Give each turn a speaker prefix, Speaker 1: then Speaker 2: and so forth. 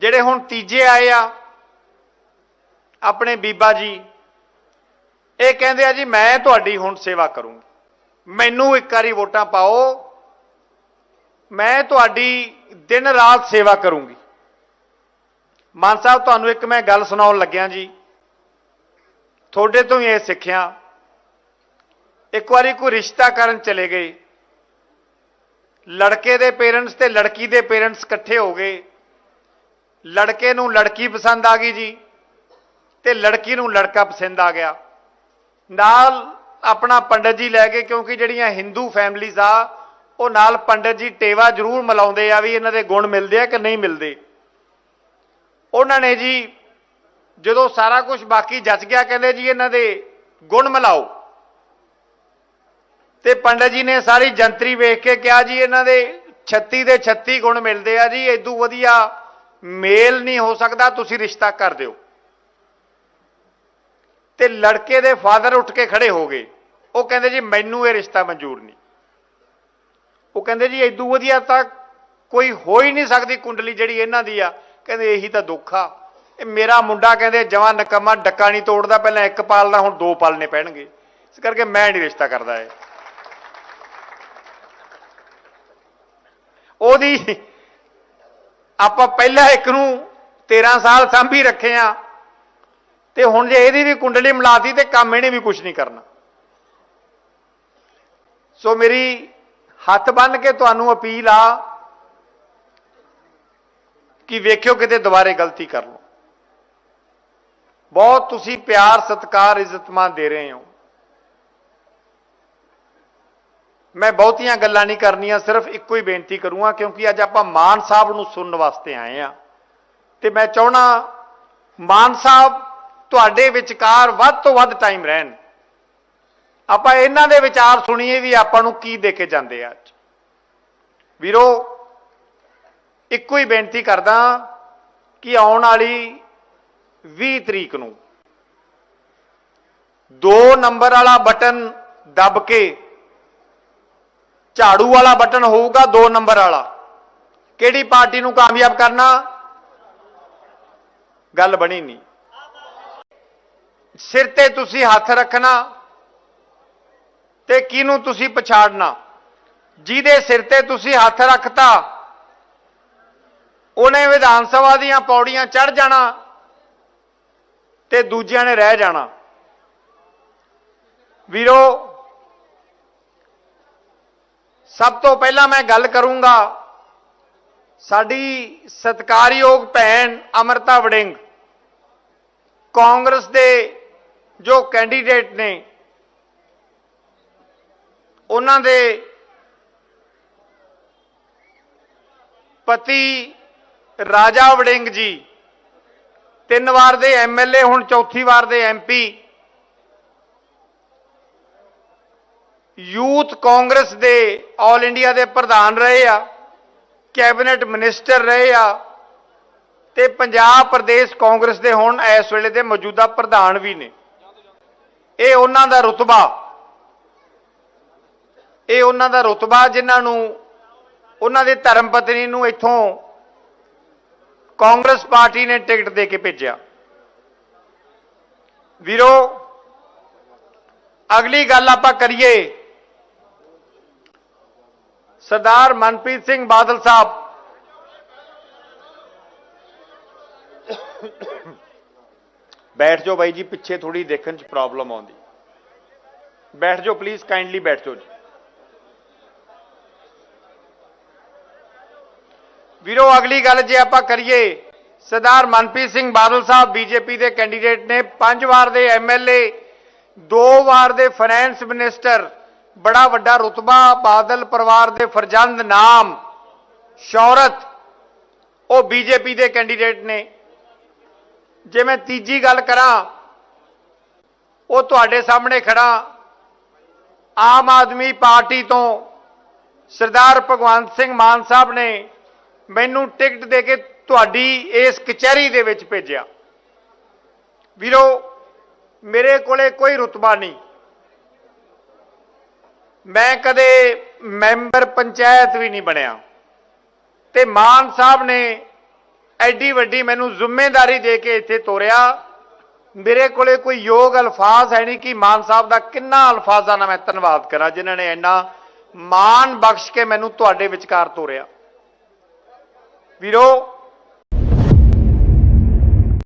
Speaker 1: ਜਿਹੜੇ ਹੁਣ ਤੀਜੇ ਆਏ ਆ, ਆਪਣੇ ਬੀਬਾ ਜੀ, ਇਹ ਕਹਿੰਦੇ ਆ ਜੀ, ਮੈਂ ਤੁਹਾਡੀ ਹੁਣ ਸੇਵਾ ਕਰੂੰਗੀ। ਮੈਨੂੰ ਇੱਕ ਵਾਰੀ ਵੋਟਾਂ ਪਾਓ, ਮੈਂ ਤੁਹਾਡੀ ਦਿਨ ਰਾਤ ਸੇਵਾ ਕਰੂੰਗੀ। ਮਾਨ ਸਾਹਿਬ, ਤੁਹਾਨੂੰ ਇੱਕ ਮੈਂ ਗੱਲ ਸੁਣਾਉਣ ਲੱਗਿਆ ਜੀ। ਤੁਹਾਡੇ ਤੋਂ ਹੀ ਇਹ ਸਿੱਖਿਆ। ਇੱਕ ਵਾਰੀ ਕੋਈ ਰਿਸ਼ਤਾ ਕਰਨ ਚਲੇ ਗਏ। ਲੜਕੇ ਦੇ ਪੇਰੈਂਟਸ ਤੇ ਲੜਕੀ ਦੇ ਪੇਰੈਂਟਸ ਇਕੱਠੇ ਹੋ ਗਏ। ਲੜਕੇ ਨੂੰ ਲੜਕੀ ਪਸੰਦ ਆ ਗਈ ਜੀ ਤੇ ਲੜਕੀ ਨੂੰ ਲੜਕਾ ਪਸੰਦ ਆ ਗਿਆ। ਨਾਲ ਆਪਣਾ ਪੰਡਤ ਜੀ ਲੈ ਕੇ ਕਿਉਂਕਿ ਜਿਹੜੀਆਂ ਹਿੰਦੂ ਫੈਮਲੀਜ਼ ਆ, ਉਹ ਨਾਲ ਪੰਡਤ ਜੀ ਟੇਵਾ ਜ਼ਰੂਰ ਮਿਲਾਉਂਦੇ ਆ ਵੀ ਇਹਨਾਂ ਦੇ ਗੁਣ ਮਿਲਦੇ ਆ ਕਿ ਨਹੀਂ ਮਿਲਦੇ। ਉਹਨਾਂ ਨੇ ਜੀ ਜਦੋਂ ਸਾਰਾ ਕੁਝ ਬਾਕੀ ਜੱਜ ਗਿਆ, ਕਹਿੰਦੇ ਜੀ ਇਹਨਾਂ ਦੇ ਗੁਣ ਮਿਲਾਓ। ਤੇ ਪੰਡਤ ਜੀ ਨੇ ਸਾਰੀ ਜੰਤਰੀ ਵੇਖ ਕੇ ਕਿਹਾ ਜੀ, ਇਹਨਾਂ ਦੇ 36 ਦੇ 36 ਗੁਣ ਮਿਲਦੇ ਆ ਜੀ ਇਦੋਂ ਵਧੀਆ ਮੇਲ ਨਹੀਂ ਹੋ ਸਕਦਾ, ਤੁਸੀਂ ਰਿਸ਼ਤਾ ਕਰ ਦਿਓ। ਤੇ ਲੜਕੇ ਦੇ ਫਾਦਰ ਉੱਠ ਕੇ ਖੜੇ ਹੋ ਗਏ। ਉਹ ਕਹਿੰਦੇ, ਜੀ, ਮੈਨੂੰ ਇਹ ਰਿਸ਼ਤਾ ਮਨਜ਼ੂਰ ਨਹੀਂ। ਉਹ ਕਹਿੰਦੇ, ਜੀ ਇਦੋਂ ਵਧੀਆ ਤਾਂ ਕੋਈ ਹੋ ਹੀ ਨਹੀਂ ਸਕਦੀ ਕੁੰਡਲੀ ਜਿਹੜੀ ਇਹਨਾਂ ਦੀ ਆ। ਕਹਿੰਦੇ, ਇਹੀ ਤਾਂ ਦੁੱਖ ਆ। ਇਹ ਮੇਰਾ ਮੁੰਡਾ ਕਹਿੰਦੇ ਜਵਾਂ ਨਕਮਾ, ਡੱਕਾ ਨਹੀਂ ਤੋੜਦਾ, ਪਹਿਲਾਂ ਇੱਕ ਪਾਲਦਾ ਹੁਣ ਦੋ ਪਾਲਨੇ ਪੈਣਗੇ ਇਸ ਕਰਕੇ ਮੈਂ ਨਹੀਂ ਰਿਸ਼ਤਾ ਕਰਦਾ ਇਹ। ਉਹਦੀ ਆਪਾਂ ਪਹਿਲਾਂ ਇੱਕ ਨੂੰ 13 ਸਾਲ ਸਾਂਭੀ ਰੱਖੇ ਆ, ਤੇ ਹੁਣ ਜੇ ਇਹਦੀ ਵੀ ਕੁੰਡਲੀ ਮਿਲਾਤੀ ਤੇ ਕੰਮ ਇਹਨੇ ਵੀ ਕੁਝ ਨਹੀਂ ਕਰਨਾ। ਸੋ ਮੇਰੀ ਹੱਥ ਬੰਨ ਕੇ ਤੁਹਾਨੂੰ ਅਪੀਲ ਆ ਕਿ ਵੇਖਿਓ ਕਿਤੇ ਦੁਬਾਰੇ ਗਲਤੀ ਕਰ ਲਓ। ਬਹੁਤ ਤੁਸੀਂ ਪਿਆਰ, ਸਤਿਕਾਰ ਇੱਜ਼ਤਮਾਨ ਦੇ ਰਹੇ ਹੋ। ਮੈਂ ਬਹੁਤੀਆਂ ਗੱਲਾਂ ਨਹੀਂ ਕਰਨੀਆਂ, ਸਿਰਫ ਇੱਕੋ ਹੀ ਬੇਨਤੀ ਕਰੂੰਗਾ, ਕਿਉਂਕਿ ਅੱਜ ਆਪਾਂ ਮਾਨ ਸਾਹਿਬ ਨੂੰ ਸੁਣਨ ਵਾਸਤੇ ਆਏ ਆ ਤੇ ਮੈਂ ਚਾਹਣਾ ਮਾਨ ਸਾਹਿਬ ਤੁਹਾਡੇ ਵਿਚਕਾਰ ਵੱਧ ਤੋਂ ਵੱਧ ਟਾਈਮ ਰਹਿਣ। ਆਪਾਂ ਇਹਨਾਂ ਦੇ ਵਿਚਾਰ ਸੁਣੀਏ ਵੀ ਆਪਾਂ ਨੂੰ ਕੀ ਦੇ ਕੇ ਜਾਂਦੇ ਆ ਅੱਜ। ਵੀਰੋ, ਇੱਕੋ ਹੀ ਬੇਨਤੀ ਕਰਦਾ ਕਿ ਆਉਣ ਵਾਲੀ 20 ਤਰੀਕ ਨੂੰ 2 ਨੰਬਰ ਵਾਲਾ ਬਟਨ ਦੱਬ ਕੇ ਝਾੜੂ ਵਾਲਾ ਬਟਨ ਹੋਊਗਾ 2 ਨੰਬਰ ਵਾਲਾ। ਕਿਹੜੀ ਪਾਰਟੀ ਨੂੰ ਕਾਮਯਾਬ ਕਰਨਾ? ਗੱਲ ਬਣੀ ਨਹੀਂ। ਸਿਰ ਤੇ ਤੁਸੀਂ ਹੱਥ ਰੱਖਣਾ ਤੇ ਕਿਹਨੂੰ ਤੁਸੀਂ ਪਛਾੜਨਾ? ਜਿਹਦੇ ਸਿਰ ਤੇ ਤੁਸੀਂ ਹੱਥ ਰੱਖਤਾ, ਉਹਨੇ ਵਿਧਾਨ ਸਭਾ ਦੀਆਂ ਪੌੜੀਆਂ ਚੜ ਜਾਣਾ ਤੇ ਦੂਜਿਆਂ ਨੇ ਰਹਿ ਜਾਣਾ। ਵੀਰੋ ਸਭ ਤੋਂ ਪਹਿਲਾਂ ਮੈਂ ਗੱਲ ਕਰੂੰਗਾ ਸਾਡੀ ਸਤਕਾਰਯੋਗ ਭੈਣ ਅਮਰਤਾ ਵੜਿੰਗ, ਕਾਂਗਰਸ ਦੇ ਜੋ ਕੈਂਡੀਡੇਟ ਨੇ, ਉਹਨਾਂ ਦੇ ਪਤੀ ਰਾਜਾ ਵੜਿੰਗ ਜੀ, ਤਿੰਨ ਵਾਰ ਦੇ ਐਮਐਲਏ ਹੁਣ ਚੌਥੀ ਵਾਰ ਦੇ ਐਮਪੀ ਯੂਥ ਕਾਂਗਰਸ ਦੇ ਆਲ ਇੰਡੀਆ ਦੇ ਪ੍ਰਧਾਨ ਰਹੇ ਆ, ਕੈਬਨਿਟ ਮਿਨਿਸਟਰ ਰਹੇ ਆ ਤੇ ਪੰਜਾਬ ਪ੍ਰਦੇਸ਼ ਕਾਂਗਰਸ ਦੇ ਹੁਣ ਇਸ ਵੇਲੇ ਦੇ ਮੌਜੂਦਾ ਪ੍ਰਧਾਨ ਵੀ ਨੇ। ਇਹ ਉਹਨਾਂ ਦਾ ਰੁਤਬਾ। ਇਹ ਉਹਨਾਂ ਦਾ ਰੁਤਬਾ ਜਿਨ੍ਹਾਂ ਨੂੰ ਉਹਨਾਂ ਦੇ ਧਰਮ ਪਤਨੀ ਨੂੰ ਇੱਥੋਂ ਕਾਂਗਰਸ ਪਾਰਟੀ ਨੇ ਟਿਕਟ ਦੇ ਕੇ ਭੇਜਿਆ। ਵੀਰੋ, ਅਗਲੀ ਗੱਲ ਆਪਾਂ ਕਰੀਏ ਸਰਦਾਰ ਮਨਪ੍ਰੀਤ ਸਿੰਘ ਬਾਦਲ ਸਾਹਿਬ। ਬੈਠ ਜਾਓ ਬਾਈ ਜੀ ਪਿੱਛੇ ਥੋੜੀ ਦੇਖਣ 'ਚ ਪ੍ਰੋਬਲਮ ਆਉਂਦੀ। ਬੈਠ ਜਾਓ ਪਲੀਜ਼ ਕਾਈਂਡਲੀ ਬੈਠ ਜਾਓ ਜੀ। ਵੀਰੋ ਅਗਲੀ ਗੱਲ ਜੇ ਆਪਾਂ ਕਰੀਏ ਸਰਦਾਰ ਮਨਪ੍ਰੀਤ ਸਿੰਘ ਬਾਦਲ ਸਾਹਿਬ ਬੀਜੇਪੀ ਦੇ ਕੈਂਡੀਡੇਟ ਨੇ। ਪੰਜ ਵਾਰ ਦੇ ਐਮਐਲਏ ਦੋ ਵਾਰ ਦੇ ਫਾਈਨੈਂਸ ਮਿਨਿਸਟਰ ਬੜਾ ਵੱਡਾ ਰੁਤਬਾ ਬਾਦਲ ਪਰਿਵਾਰ ਦੇ ਫਰਜ਼ੰਦ ਨਾਮ, ਸ਼ੌਹਰਤ, ਉਹ ਬੀਜੇਪੀ ਦੇ ਕੈਂਡੀਡੇਟ ਨੇ। ਜੇ ਮੈਂ ਤੀਜੀ ਗੱਲ ਕਰਾਂ, ਉਹ ਤੁਹਾਡੇ ਸਾਹਮਣੇ ਖੜਾ। ਆਮ ਆਦਮੀ ਪਾਰਟੀ ਤੋਂ ਸਰਦਾਰ ਭਗਵੰਤ ਸਿੰਘ ਮਾਨ ਸਾਹਿਬ ਨੇ ਮੈਨੂੰ ਟਿਕਟ ਦੇ ਕੇ ਤੁਹਾਡੀ ਇਸ ਕਚਹਿਰੀ ਦੇ ਵਿੱਚ ਭੇਜਿਆ। ਵੀਰੋ, ਮੇਰੇ ਕੋਲੇ ਕੋਈ ਰੁਤਬਾ ਨਹੀਂ। ਮੈਂ ਕਦੇ ਮੈਂਬਰ ਪੰਚਾਇਤ ਵੀ ਨਹੀਂ ਬਣਿਆ। ਤੇ ਮਾਨ ਸਾਹਿਬ ਨੇ ਐਡੀ ਵੱਡੀ ਮੈਨੂੰ ਜ਼ਿੰਮੇਵਾਰੀ ਦੇ ਕੇ ਇੱਥੇ ਤੋਰਿਆ। ਮੇਰੇ ਕੋਲੇ ਕੋਈ ਯੋਗ ਅਲਫਾਜ਼ ਹੈ ਨਹੀਂ ਕਿ ਮਾਨ ਸਾਹਿਬ ਦਾ ਕਿੰਨਾ ਅਲਫਾਜ਼ਾਂ ਨਾਲ ਮੈਂ ਧੰਨਵਾਦ ਕਰਾਂ, ਜਿਨ੍ਹਾਂ ਨੇ ਇੰਨਾ ਮਾਣ ਬਖਸ਼ ਕੇ ਮੈਨੂੰ ਤੁਹਾਡੇ ਵਿਚਕਾਰ ਤੋਰਿਆ। ਵੀਰੋ